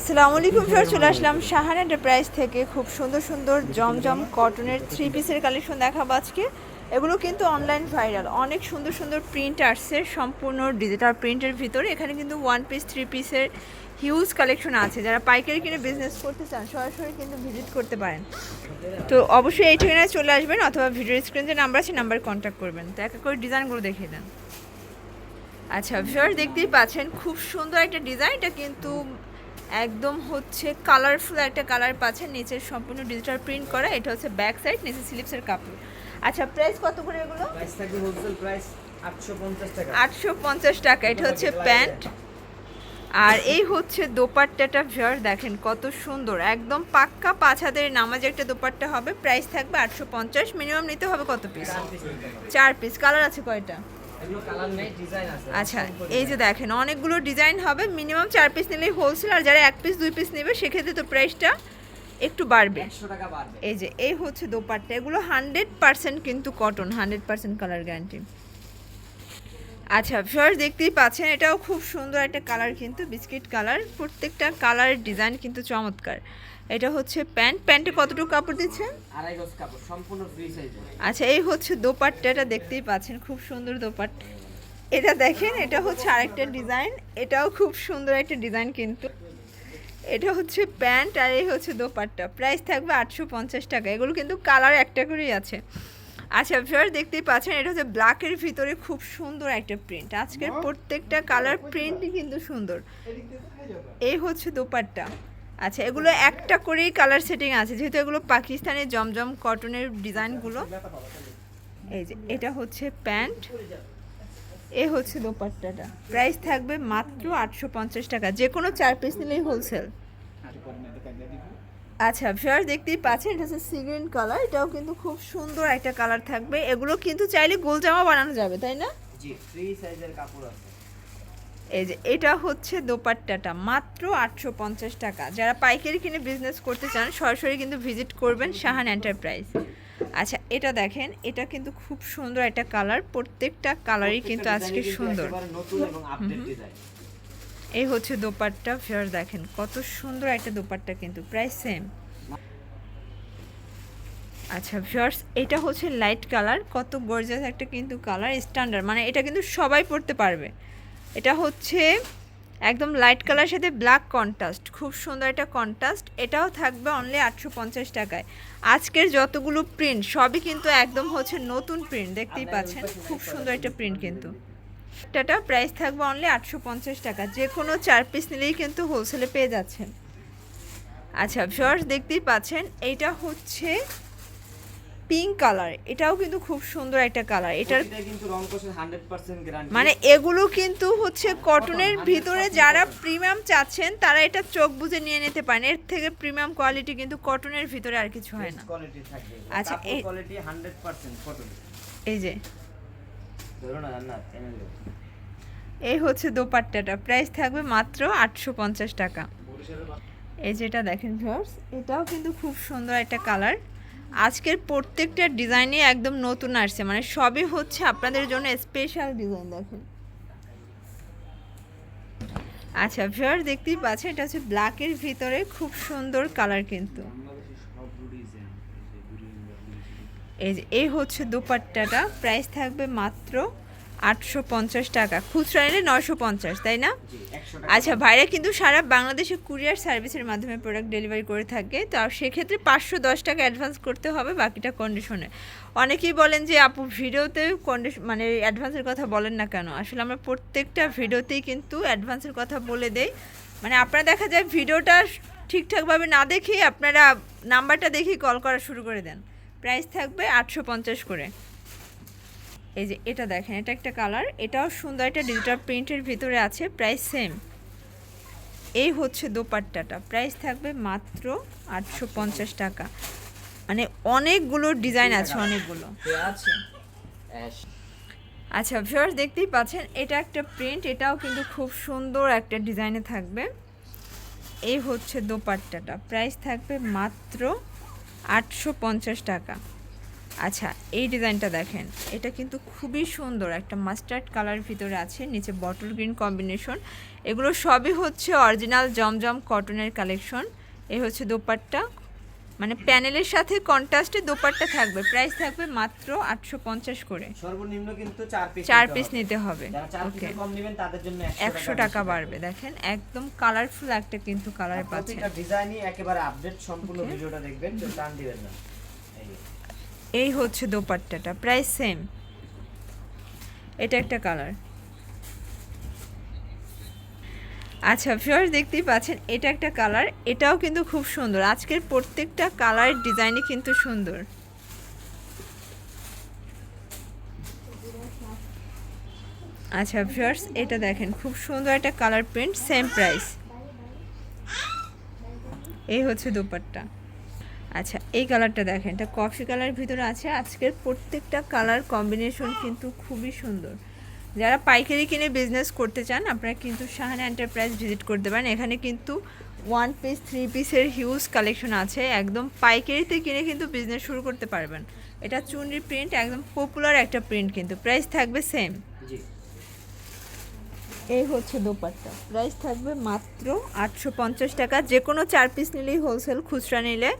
আসসালামু আলাইকুম স্যার চলে আসলাম শাহান এন্টারপ্রাইজ থেকে। খুব সুন্দর সুন্দর জমজম কটনের থ্রি পিসের কালেকশন দেখাবো আজকে। এগুলো কিন্তু অনলাইন ভাইরাল অনেক সুন্দর সুন্দর প্রিন্ট আসছে, সম্পূর্ণ ডিজিটাল প্রিন্টের ভিতরে। এখানে কিন্তু ওয়ান পিস থ্রি পিসের হিউজ কালেকশন আছে। যারা পাইকারি কিনে বিজনেস করতে চান, সরাসরি কিন্তু ভিজিট করতে পারেন। তো অবশ্যই এই ঠিকানায় চলে আসবেন অথবা ভিডিও স্ক্রিন যে নাম্বার আছে নাম্বার কন্ট্যাক্ট করবেন। তো এক এক করে ডিজাইনগুলো দেখিয়ে দেন। আচ্ছা ভিউয়ার দেখতেই পাচ্ছেন, খুব সুন্দর একটা ডিজাইন এটা কিন্তু একদম হচ্ছে কালারফুল একটা কালার পাচ্ছেন নিচের সম্পূর্ণ ডিজিটাল প্রিন্ট করা। এটা হচ্ছে ব্যাক সাইড নিচে স্লিপসের কাপড়। আচ্ছা প্রাইস কত করে এগুলো? প্রাইস থাকবে হোলসেল প্রাইস 850 টাকা। আটশো পঞ্চাশ টাকা এটা হচ্ছে প্যান্ট। আর এই হচ্ছে দোপাট্টাটা ভিউয়ার দেখেন কত সুন্দর। একদম পাক্কা পাঁচ হাতের নামাজে একটা দোপাট্টা হবে। প্রাইস থাকবে আটশো পঞ্চাশ মিনিমাম নিতে হবে কত পিস চার পিস কালার আছে কয়টা? আচ্ছা এই যে দেখেন অনেকগুলো ডিজাইন হবে মিনিমাম চার পিস নিলেই হোলসেল আর যারা এক পিস দুই পিস নেবে সেক্ষেত্রে তো প্রাইসটা একটু বাড়বে। 100 টাকা বাড়বে। এই যে এই হচ্ছে দোপাট্টা। এগুলো হান্ড্রেড পার্সেন্ট কিন্তু cotton hundred percent colour guarantee আচ্ছা ফার্স্ট দেখতেই পাচ্ছেন এটাও খুব সুন্দর একটা কালার কিন্তু বিস্কিট কালার প্রত্যেকটা কালারের ডিজাইন কিন্তু চমৎকার। এটা হচ্ছে প্যান্ট। প্যান্টে কতটুকু কাপড় দিচ্ছেন? আড়াই গজ কাপড় সম্পূর্ণ ফ্রি সাইজের আচ্ছা এই হচ্ছে দোপাট্টাটা দেখতেই পাচ্ছেন খুব সুন্দর দোপাট্টা। এটা দেখেন এটা হচ্ছে আরেকটা ডিজাইন। এটাও খুব সুন্দর একটা ডিজাইন কিন্তু। এটা হচ্ছে প্যান্ট আর এই হচ্ছে দোপাট্টা। প্রাইস থাকবে আটশো পঞ্চাশ টাকা। এগুলো কিন্তু কালার একটা করেই আছে। আচ্ছা ফের দেখতেই পাচ্ছেন এটা হচ্ছে ব্ল্যাকের ভিতরে খুব সুন্দর একটা প্রিন্ট। আজকের প্রত্যেকটা কালার প্রিন্টই কিন্তু সুন্দর। এই হচ্ছে দোপাট্টা। আচ্ছা এগুলো একটা করেই কালার সেটিং আছে। যেহেতু এগুলো পাকিস্তানের জমজম কটনের ডিজাইনগুলো। এই যে, এটা হচ্ছে প্যান্ট। এ হচ্ছে দোপাট্টাটা। প্রাইস থাকবে মাত্র আটশো পঞ্চাশ টাকা। যে কোনো চার পিস নিলেই হোলসেল আচ্ছা ফেয়ার দেখতেই পাচ্ছেন, এটা হচ্ছে সিগ্রিন কালার এটাও কিন্তু খুব সুন্দর একটা কালার থাকবে। এগুলো কিন্তু চাইলে গোল জামা বানানো যাবে, তাই না? জি সাইজের কাপড় আছে। এই যে এটা হচ্ছে দোপাট্টাটা। মাত্র আটশো পঞ্চাশ টাকা। যারা পাইকারি কিনে বিজনেস করতে চান সরাসরি কিন্তু ভিজিট করবেন শাহান এন্টারপ্রাইজ আচ্ছা এটা দেখেন এটা কিন্তু খুব সুন্দর একটা কালার প্রত্যেকটা কালারই কিন্তু আজকে সুন্দর। এই হচ্ছে দোপাট্টা ফেয়ার দেখেন। কত সুন্দর একটা দোপাট্টা কিন্তু প্রায় সেম আচ্ছা ফিয়ার্স এটা হচ্ছে লাইট কালার কত গর্জাস একটা কিন্তু কালার স্ট্যান্ডার্ড মানে এটা কিন্তু সবাই পড়তে পারবে। এটা হচ্ছে একদম লাইট কালার সাথে ব্ল্যাক কন্ট্রাস্ট খুব সুন্দর একটা কন্ট্রাস্ট এটাও থাকবে অনলি আটশো পঞ্চাশ টাকায়। আজকের যতগুলো প্রিন্ট সবই কিন্তু একদম হচ্ছে নতুন প্রিন্ট দেখতেই পাচ্ছেন খুব সুন্দর একটা প্রিন্ট কিন্তু। টাটা প্রাইস থাকবে অনলি আটশো পঞ্চাশ টাকা যে কোনো চার পিস নিলেই কিন্তু হোলসেলে পেয়ে যাচ্ছেন। আচ্ছা ভিউয়ার্স দেখতেই পাচ্ছেন এইটা হচ্ছে পিঙ্ক কালার এটাও কিন্তু খুব সুন্দর একটা কালার এটার কিন্তু রং গ্যারান্টি মানে এগুলো কিন্তু হচ্ছে কটনের ভিতরে যারা প্রিমিয়াম চাচ্ছেন তারা এটা চোখ বুজে নিয়ে নিতে পারেন। এর থেকে প্রিমিয়াম কোয়ালিটি কিন্তু কটনের ভিতরে আর কিছু হয় না। কোয়ালিটি আচ্ছা, এই- কোয়ালিটি 100% কটন এই যে। না এই হচ্ছে দোপাট্টাটা প্রাইস থাকবে মাত্র আটশো পঞ্চাশ টাকা। এই যেটা দেখেন ভিউয়ার্স এটাও কিন্তু খুব সুন্দর একটা কালার আজকের প্রত্যেকটা ডিজাইনই একদম নতুন আসছে। মানে সবই হচ্ছে আপনাদের জন্য স্পেশাল ডিজাইন দেখেন। আচ্ছা ভিউয়ার, দেখতেই পাচ্ছেন, এটা হচ্ছে ব্ল্যাকের ভিতরে খুব সুন্দর কালার কিন্তু। এই যে, এই হচ্ছে দোপাট্টাটা। প্রাইস থাকবে মাত্র আটশো পঞ্চাশ টাকা। খুচরা নিলে নশো পঞ্চাশ তাই না? জি 100 টাকা আচ্ছা ভাইরা কিন্তু সারা বাংলাদেশে কুরিয়ার সার্ভিসের মাধ্যমে প্রোডাক্ট ডেলিভারি করে থাকে। তো সেক্ষেত্রে পাঁচশো দশ টাকা অ্যাডভান্স করতে হবে বাকিটা কন্ডিশনে অনেকেই বলেন যে আপু ভিডিওতে কন্ডিশন মানে অ্যাডভান্সের কথা বলেন না কেন? আসলে আমরা প্রত্যেকটা ভিডিওতেই কিন্তু অ্যাডভান্সের কথা বলে দেই। মানে আপনারা দেখা যায় ভিডিওটা ঠিকঠাকভাবে না দেখেই আপনারা নাম্বারটা দেখেই কল করা শুরু করে দেন। প্রাইস থাকবে আটশো পঞ্চাশ করে। এই যে এটা দেখেন, এটা একটা কালার এটাও সুন্দর একটা ডিজিটাল প্রিন্টের ভিতরে আছে প্রাইস সেম এই হচ্ছে দোপাট্টাটা প্রাইস থাকবে মাত্র আটশো পঞ্চাশ টাকা। মানে অনেকগুলো ডিজাইন আছে, অনেকগুলো। আচ্ছা ভিউয়ার্স দেখতেই পাচ্ছেন, এটা একটা প্রিন্ট এটাও কিন্তু খুব সুন্দর একটা ডিজাইনে থাকবে। এই হচ্ছে দোপাট্টাটা প্রাইস থাকবে মাত্র আটশো পঞ্চাশ টাকা। আচ্ছা এই ডিজাইনটা দেখেন। এটা কিন্তু খুবই সুন্দর। একটা মাস্টার্ড কালার ভিতরে আছে নিচে বটল গ্রিন কম্বিনেশন এগুলো সবই হচ্ছে অরিজিনাল জমজম কটনের কালেকশন এ হচ্ছে দোপাট্টা। মানে প্যানেলের সাথে কন্ট্রাস্টে দোপাট্টা থাকবে। প্রাইস থাকবে মাত্র আটশো পঞ্চাশ করে। সর্বনিম্ন কিন্তু চার পিস নিতে হবে। ওকে একশো টাকা বাড়বে। দেখেন একদম কালারফুল একটা কিন্তু কালার পাচ্ছেন। প্রত্যেকটা ডিজাইনই একেবারে আপডেট সম্পূর্ণ ভিডিওটা দেখবেন টান দিবেন না। এই হচ্ছে দোপাট্টাটা প্রাইস সেম এটা একটা কালার আচ্ছা ফিওর দেখতেই পাচ্ছেন, এটা একটা কালার এটাও কিন্তু খুব সুন্দর। আজকের প্রত্যেকটা কালার ডিজাইনই কিন্তু সুন্দর। আচ্ছা ফিওর্স এটা দেখেন, খুব সুন্দর একটা কালার প্রিন্ট সেম প্রাইস এই হচ্ছে দোপাট্টা। আচ্ছা এই কালারটা দেখেন এটা কফি কালার ভিতরে আছে। আজকের প্রত্যেকটা কালার কম্বিনেশন কিন্তু খুবই সুন্দর। যারা পাইকারি কিনে বিজনেস করতে চান আপনারা কিন্তু শাহানা এন্টারপ্রাইজ ভিজিট করতে পারেন এখানে কিন্তু ওয়ান পিস থ্রি পিসের হিউজ কালেকশন আছে। একদম পাইকারিতে কিনে কিন্তু বিজনেস শুরু করতে পারবেন। এটা চুনরি প্রিন্ট একদম পপুলার একটা প্রিন্ট কিন্তু। প্রাইস থাকবে সেম জি। এই হচ্ছে দোপাট্টা। প্রাইস থাকবে মাত্র আটশো পঞ্চাশ টাকা। যে কোনো চার পিস নিলেই হোলসেল খুচরা নিলে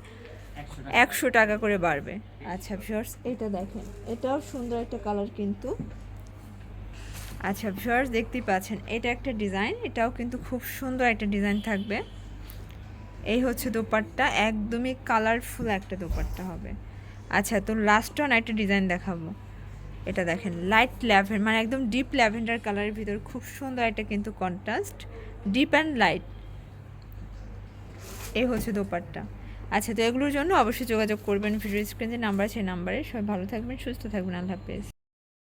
একশো টাকা। করে বাড়বে। আচ্ছা ভিউয়ার্স এটা দেখেন। এটাও সুন্দর একটা কালার কিন্তু। আচ্ছা ভিউয়ার্স দেখতেই পাচ্ছেন এটা একটা ডিজাইন এটাও কিন্তু খুব সুন্দর একটা ডিজাইন থাকবে। এই হচ্ছে দোপাট্টা একদমই কালারফুল একটা দোপাট্টা হবে। আচ্ছা তো লাস্ট অন একটা ডিজাইন দেখাবো। এটা দেখেন লাইট ল্যাভেন্ডার মানে একদম ডিপ ল্যাভেন্ডার কালারের ভিতর খুব সুন্দর একটা কিন্তু কন্ট্রাস্ট ডিপ অ্যান্ড লাইট এই হচ্ছে দোপাট্টা। আচ্ছা তো এগুলোর জন্য অবশ্যই যোগাযোগ করবেন ভিডিও স্ক্রিনে নাম্বার আছে নাম্বারে সবাই ভালো থাকবেন, সুস্থ থাকবেন। আল্লাহ হাফেজ।